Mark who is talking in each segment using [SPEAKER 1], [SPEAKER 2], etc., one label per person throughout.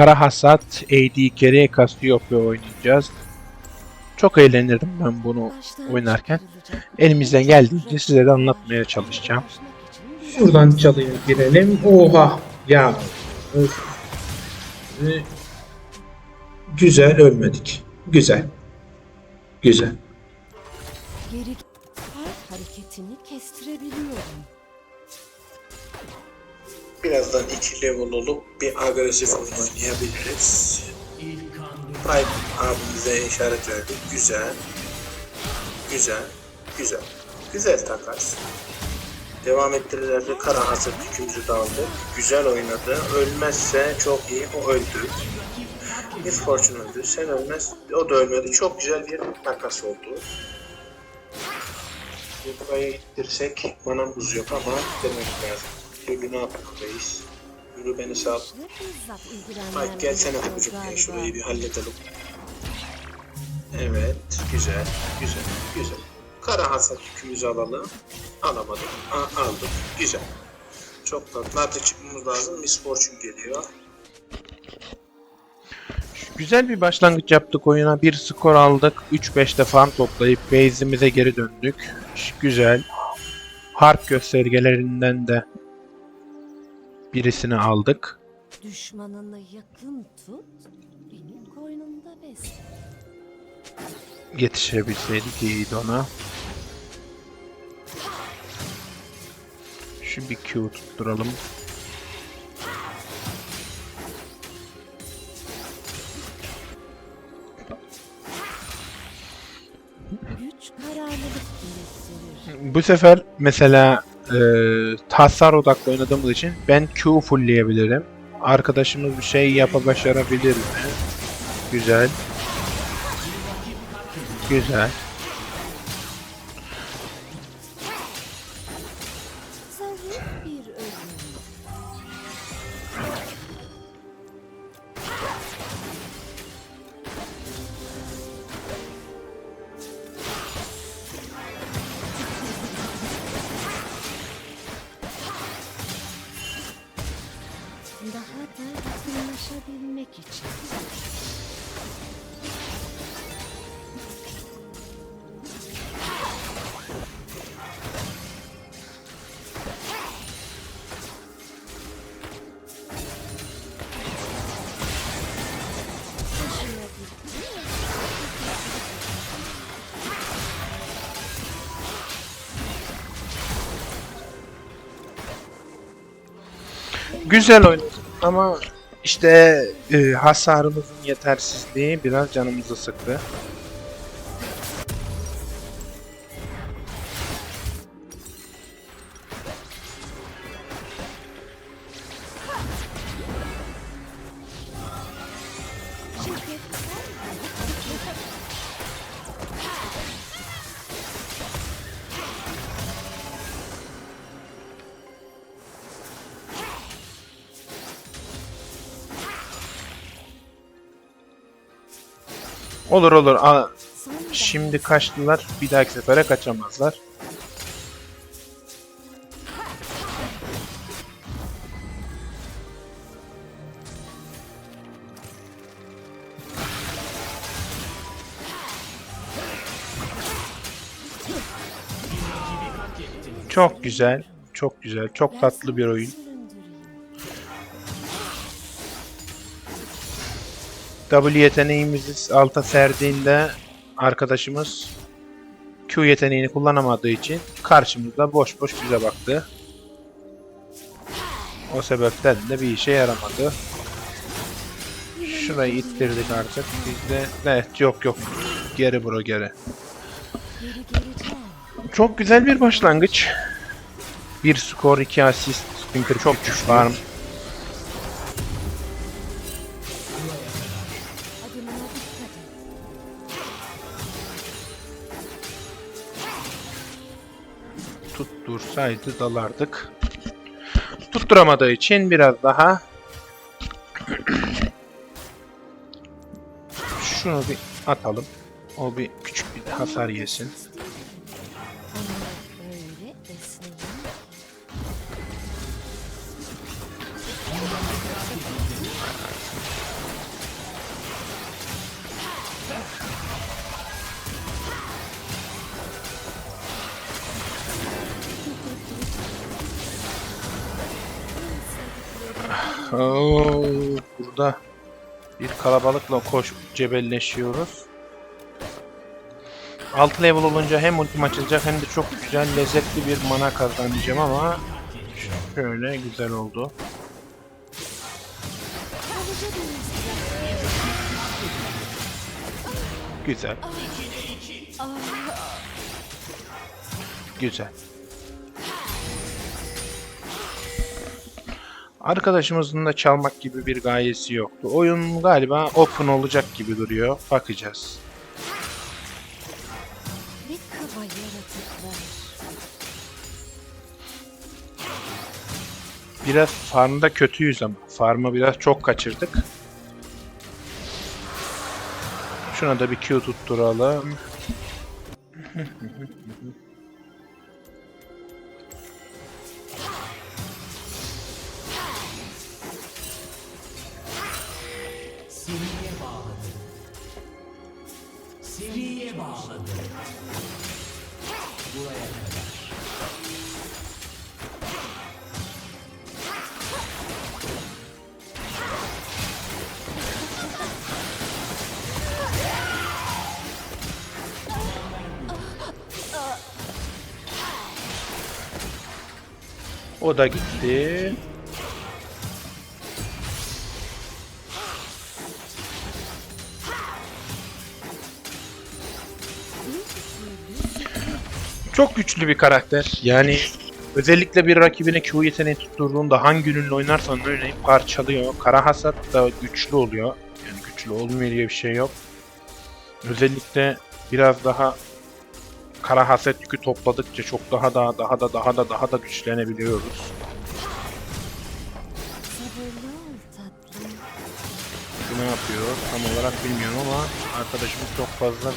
[SPEAKER 1] kara hasat AD geriye Cassiopeia oynayacağız. Çok eğlenirdim ben bunu oynarken. Elimizden geldiğince size de anlatmaya çalışacağım.
[SPEAKER 2] Şuradan çalıya girelim. Oha. Ya. Öf. Güzel ölmedik. Güzel. Güzel. Birazdan 2 level olup bir agresif oyun oynayabiliriz. Pipe abimize işaret verdi. Güzel. Güzel. Güzel. Güzel takas. Devam ettirirlerdi. Kara hazır yükümüzü de aldık. Güzel oynadı. Ölmezse çok iyi. O öldü. Miss Fortune öldü. Sen ölmez. O da ölmedi. Çok güzel bir takas oldu. Burayı ittirsek bana buz yok ama demek lazım. Yürü ne yapmalıyız? Yürü beni
[SPEAKER 3] ilgilenmeyen
[SPEAKER 2] Hayır gelsene kucuk ya şurayı bir halledelim. Evet güzel güzel güzel. Kara hasat yükümüzü alalım. Alamadık. A- aldık. Güzel. Çok tatlı. Artık çıkmamız lazım. Miss Fortune geliyor.
[SPEAKER 1] Güzel bir başlangıç yaptık oyuna. Bir skor aldık. 3-5'te farm toplayıp base'imize geri döndük. Güzel. Harp göstergelerinden de birisini aldık.
[SPEAKER 3] Düşmanını yakın tut, benim koynumda besle.
[SPEAKER 1] Yetişebilseydik iyiydi ona. Şu bir Q tutturalım. Bu sefer mesela e, hasar odaklı oynadığımız için ben Q fullleyebilirim. Arkadaşımız bir şey yapa başarabilir mi? Güzel. Güzel. Güzel oynadık ama işte e, hasarımızın yetersizliği biraz canımızı sıktı. Olur olur. Aa, şimdi kaçtılar. Bir dahaki sefere kaçamazlar. Çok güzel. Çok güzel. Çok tatlı bir oyun. W yeteneğimizi alta serdiğinde arkadaşımız Q yeteneğini kullanamadığı için karşımızda boş boş bize baktı. O sebepten de bir işe yaramadı. Şurayı ittirdik artık. Biz de evet yok yok. Geri bro geri. Çok güzel bir başlangıç. Bir skor, iki asist. Çünkü çok güçlü. Tuttursaydı dalardık. Tutturamadığı için biraz daha şunu bir atalım. O bir küçük bir hasar yesin. Oo, burada bir kalabalıkla koş cebelleşiyoruz. 6 level olunca hem ultim açılacak hem de çok güzel lezzetli bir mana kazanacağım ama şöyle güzel oldu. Güzel. Güzel. Arkadaşımızın da çalmak gibi bir gayesi yoktu. Oyun galiba open olacak gibi duruyor. Bakacağız. Biraz farmda kötüyüz ama. Farmı biraz çok kaçırdık. Şuna da bir Q tutturalım. O da gitti. Çok güçlü bir karakter. Yani özellikle bir rakibine Q yeteneği tutturduğunda hangi ürünle oynarsan oynayıp parçalıyor. Kara hasat da güçlü oluyor. Yani güçlü olmuyor diye bir şey yok. Özellikle biraz daha kara haset yükü topladıkça çok daha da daha da daha da daha da güçlenebiliyoruz. Ne yapıyor tam olarak bilmiyorum ama arkadaşımız çok fazla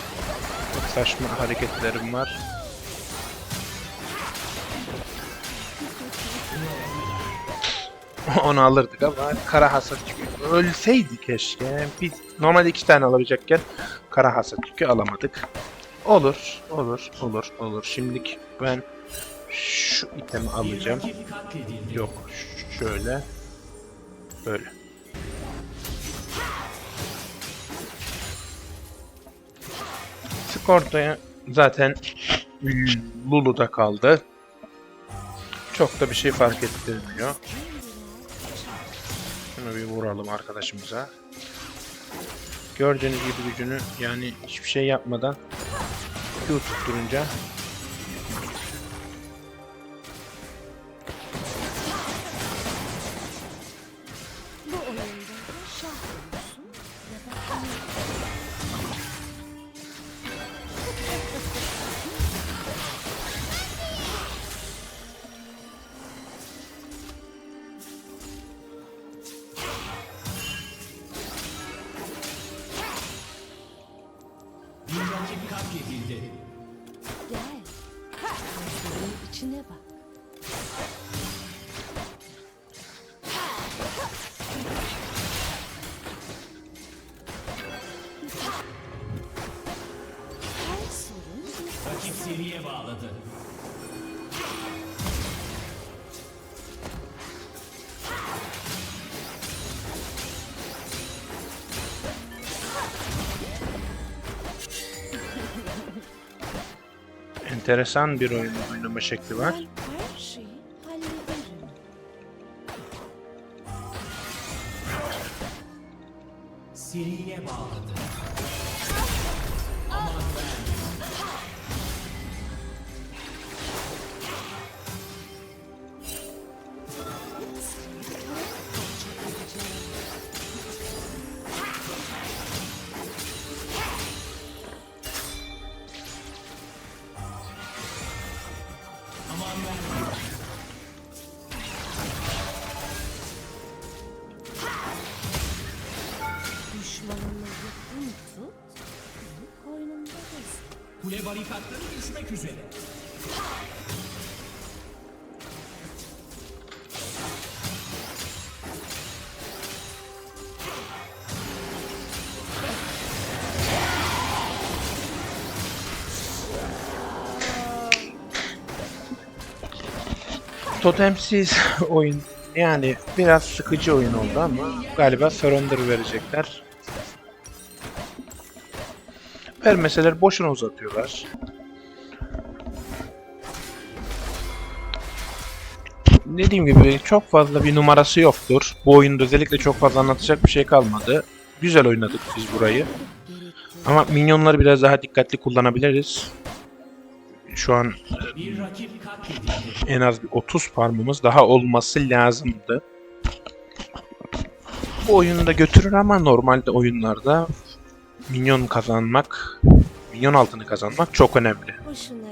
[SPEAKER 1] çok saçma hareketlerim var. Onu alırdık ama kara hasat yükü ölseydi keşke. Biz normalde iki tane alabilecekken kara hasat yükü alamadık. Olur, olur, olur, olur. Şimdilik ben şu itemi alacağım. Yok, şöyle. Böyle. Skorda zaten Lulu'da kaldı. Çok da bir şey fark ettirmiyor. Şunu bir vuralım arkadaşımıza. Gördüğünüz gibi gücünü yani hiçbir şey yapmadan Q tutturunca
[SPEAKER 3] içine bak.
[SPEAKER 4] Rakip seriye bağladı.
[SPEAKER 1] enteresan bir oyun oynama şekli var.
[SPEAKER 3] Ben her şeyi hallederim.
[SPEAKER 4] Seriye bağladı. Aman Kule barikatları düşmek üzere.
[SPEAKER 1] Totemsiz oyun Yani biraz sıkıcı oyun oldu ama galiba surrender verecekler. Vermeseler boşuna uzatıyorlar. Dediğim gibi çok fazla bir numarası yoktur. Bu oyunda özellikle çok fazla anlatacak bir şey kalmadı. Güzel oynadık biz burayı. Ama minyonları biraz daha dikkatli kullanabiliriz. Şu an
[SPEAKER 4] katledildi.
[SPEAKER 1] en az bir 30 farmımız daha olması lazımdı. Bu oyunu da götürür ama normalde oyunlarda minyon kazanmak, minyon altını kazanmak çok önemli.
[SPEAKER 3] Hoşuna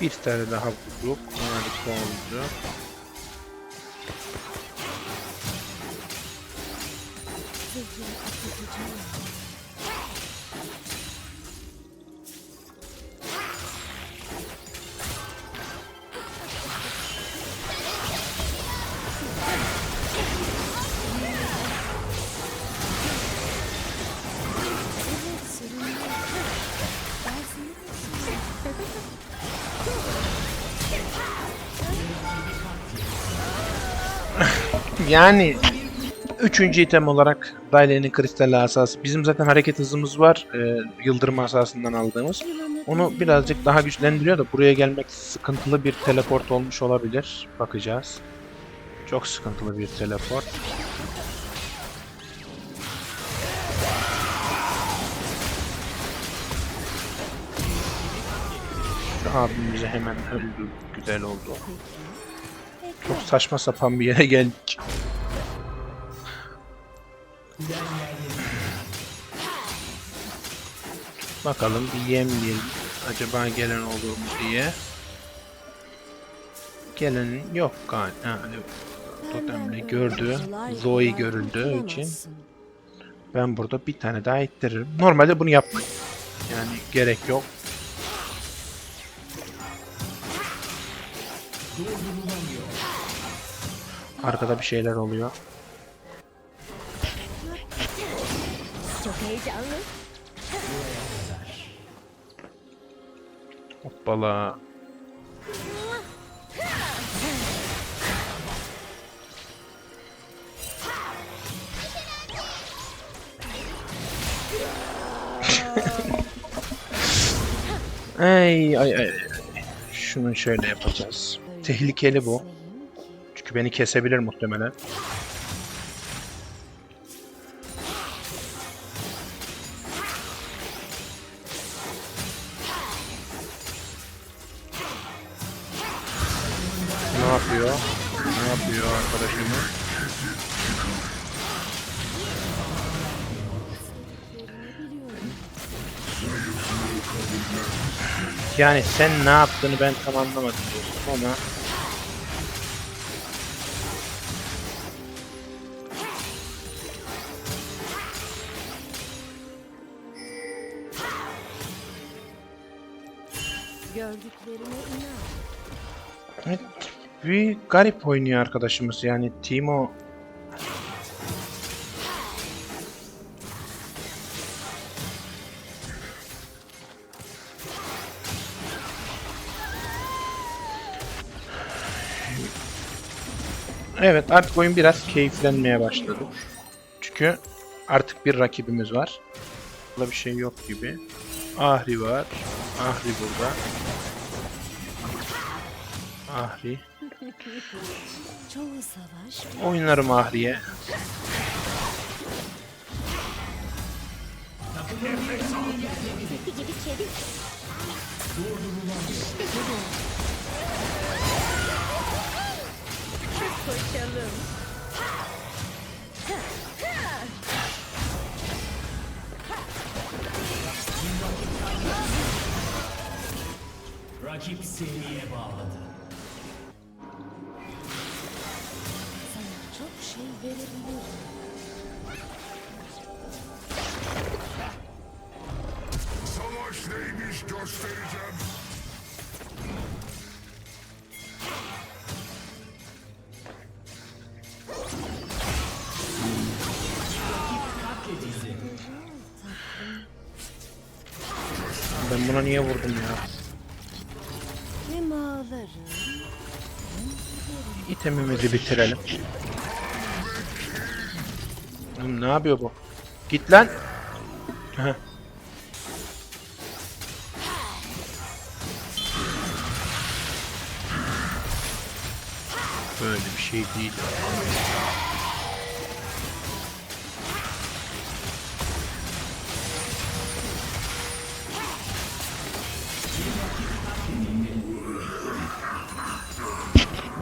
[SPEAKER 1] Bir tane daha bulduk. Harika oldu. Yani üçüncü item olarak Daile'nin kristal asası. Bizim zaten hareket hızımız var. e, yıldırım asasından aldığımız. Onu birazcık daha güçlendiriyor da buraya gelmek sıkıntılı bir teleport olmuş olabilir. Bakacağız. Çok sıkıntılı bir teleport. Şu abimize hemen öldü. Güzel oldu. Çok saçma sapan bir yere geldik. Bakalım bir yem yiyelim. Acaba gelen olur mu diye. Gelen yok galiba. Totemle gördü. Zoe görüldüğü için ben burada bir tane daha ittiririm. Normalde bunu yapmayın. Yani gerek yok. Arkada bir şeyler oluyor. Hoppala. ay ay ay. Şunu şöyle yapacağız. Tehlikeli bu. Beni kesebilir muhtemelen. Ne yapıyor? Ne yapıyor arkadaşımız? Yani sen ne yaptığını ben tam anlamadım diyorsun ama
[SPEAKER 3] Gördüklerine inan.
[SPEAKER 1] evet, bir garip oynuyor arkadaşımız yani Timo Evet artık oyun biraz keyiflenmeye başladı. Çünkü artık bir rakibimiz var. Burada bir şey yok gibi. Ahri var. Ahri burada. Ahri.
[SPEAKER 3] Çoğu savaş
[SPEAKER 1] Oynarım Ahri'ye.
[SPEAKER 3] Koşalım.
[SPEAKER 4] Rakip seviye bağladı.
[SPEAKER 3] Sana çok şey verebilirim. Savaş neymiş göstereceğim.
[SPEAKER 1] Ben buna niye vurdum ya? İtemimizi bitirelim. Oğlum ne yapıyor bu? Git lan. Heh. Böyle bir şey değil.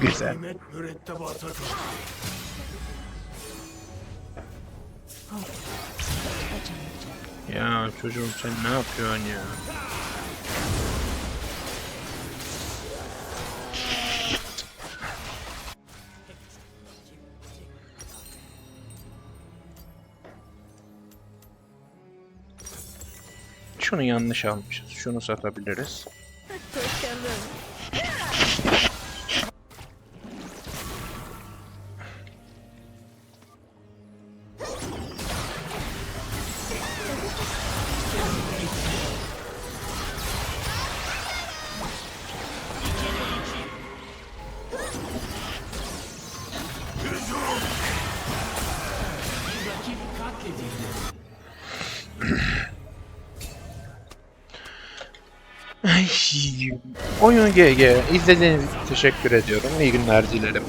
[SPEAKER 1] Güzel. Ya çocuğum sen ne yapıyorsun ya? Şunu yanlış almışız. Şunu satabiliriz. Oyun GG. İzlediğiniz için teşekkür ediyorum. İyi günler dilerim.